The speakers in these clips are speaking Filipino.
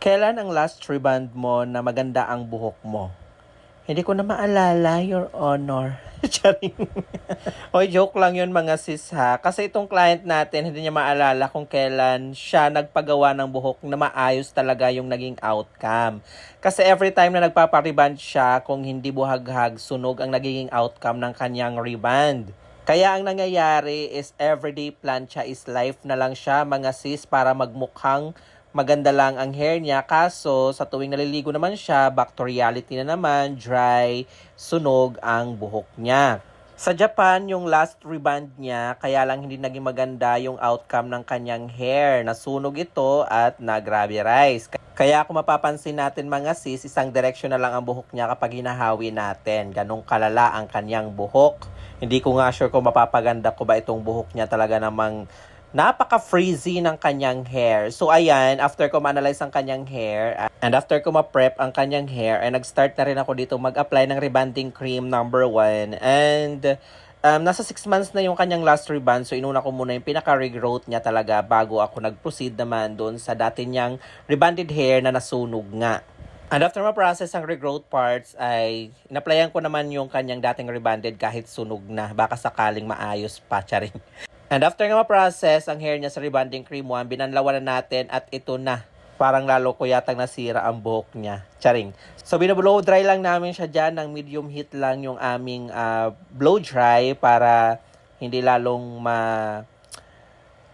Kailan ang last reband mo na maganda ang buhok mo? Hindi ko na maalala, Your Honor. Charing. Oy, joke lang yun mga sis ha. Kasi itong client natin, hindi niya maalala kung kailan siya nagpagawa ng buhok na maayos talaga yung naging outcome. Kasi every time na nagpapariband siya, kung hindi buhaghag, sunog ang nagiging outcome ng kanyang reband. Kaya ang nangyayari is everyday plancha is life na lang siya mga sis para magmukhang maganda lang ang hair niya. Kaso sa tuwing naliligo naman siya, back to reality na naman, dry, sunog ang buhok niya. Sa Japan, yung last reband niya, kaya lang hindi naging maganda yung outcome ng kanyang hair. Nasunog ito at nag-rubberized. Kaya kung mapapansin natin mga sis, isang direksyon na lang ang buhok niya kapag hinahawi natin. Ganong kalala ang kanyang buhok. Hindi ko nga sure kung mapapaganda ko ba itong buhok niya talaga namang napaka-frizzy ng kanyang hair. So ayan, after ko ma-analyze ang kanyang hair and after ko ma-prep ang kanyang hair, ay nag-start na rin ako dito mag-apply ng rebanding cream number 1 and um, nasa 6 months na yung kanyang last reband. So inuna ko muna yung pinaka-regrowth niya talaga bago ako nag-proceed naman doon sa dati niyang rebanded hair na nasunog nga. And after ma-process ang regrowth parts ay inaplayan ko naman yung kanyang dating rebanded kahit sunog na. Baka sakaling maayos pa, charing. And after nga ma-process ang hair niya sa rebonding cream 1, binanlawan na natin at ito na. Parang lalo ko yatang nasira ang buhok niya. Charing. So binablow dry lang namin siya dyan ng medium heat lang yung aming ah, blow dry para hindi lalong ma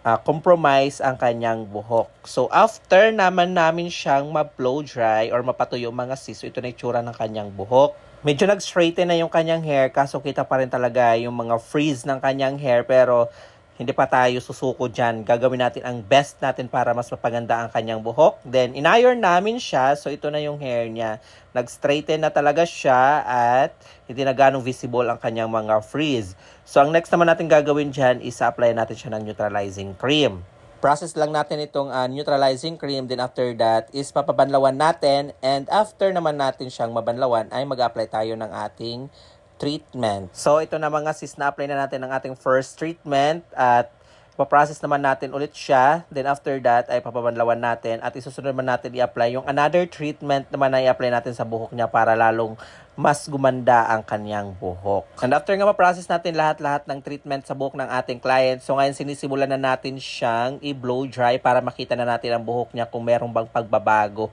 ah, compromise ang kanyang buhok. So after naman namin siyang ma-blow dry or mapatuyo mga sis, ito na itsura ng kanyang buhok. Medyo nag-straighten na yung kanyang hair kaso kita pa rin talaga yung mga frizz ng kanyang hair pero hindi pa tayo susuko dyan. Gagawin natin ang best natin para mas mapaganda ang kanyang buhok. Then, in-iron namin siya. So, ito na yung hair niya. Nag-straighten na talaga siya at hindi na ganong visible ang kanyang mga frizz. So, ang next naman natin gagawin dyan is apply natin siya ng neutralizing cream. Process lang natin itong ah, neutralizing cream. Then after that is papabanlawan natin. And after naman natin siyang mabanlawan ay mag-apply tayo ng ating treatment. So ito na mga sis na apply na natin ang ating first treatment at paprocess naman natin ulit siya. Then after that ay papabanlawan natin at isusunod naman natin i-apply yung another treatment naman na i-apply natin sa buhok niya para lalong mas gumanda ang kanyang buhok. And after nga ma-process natin lahat-lahat ng treatment sa buhok ng ating client, so ngayon sinisimulan na natin siyang i-blow dry para makita na natin ang buhok niya kung merong bang pagbabago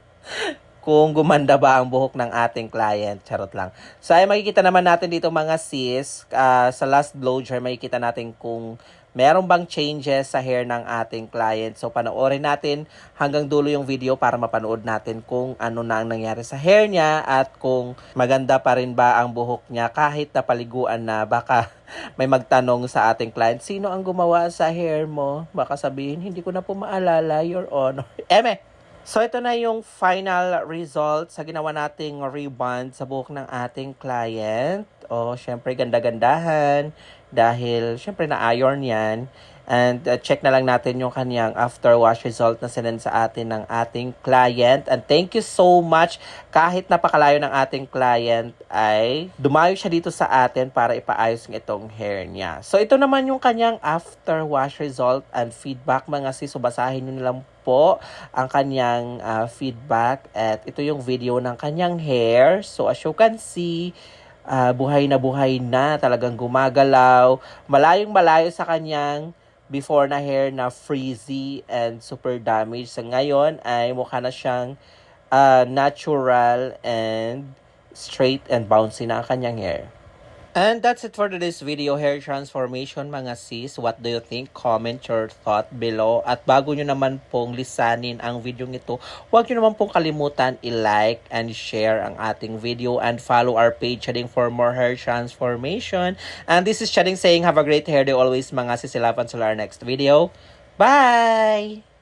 kung gumanda ba ang buhok ng ating client. Charot lang. So, ay makikita naman natin dito mga sis, ah, sa last blow dry, makikita natin kung meron bang changes sa hair ng ating client. So, panoorin natin hanggang dulo yung video para mapanood natin kung ano na ang nangyari sa hair niya at kung maganda pa rin ba ang buhok niya kahit napaliguan na baka may magtanong sa ating client, sino ang gumawa sa hair mo? Baka sabihin, hindi ko na po maalala, Your Honor. Eme! So ito na yung final result sa ginawa nating rebond sa buhok ng ating client. O syempre ganda-gandahan dahil syempre na-iron yan. And uh, check na lang natin yung kanyang after wash result na sinend sa atin ng ating client. And thank you so much. Kahit napakalayo ng ating client ay dumayo siya dito sa atin para ipaayos ng itong hair niya. So ito naman yung kanyang after wash result and feedback mga sis. So basahin nyo na lang po ang kanyang ah, feedback at ito yung video ng kanyang hair. So as you can see, ah, buhay na buhay na, talagang gumagalaw, malayong malayo sa kanyang before na hair na frizzy and super damaged. Sa ngayon ay mukha na siyang ah, natural and straight and bouncy na ang kanyang hair. And that's it for today's video, hair transformation mga sis. What do you think? Comment your thought below. At bago nyo naman pong lisanin ang video nito, huwag nyo naman pong kalimutan i-like and share ang ating video and follow our page Chading for more hair transformation. And this is Chading saying have a great hair day always mga sis. Ilapan sa our next video. Bye!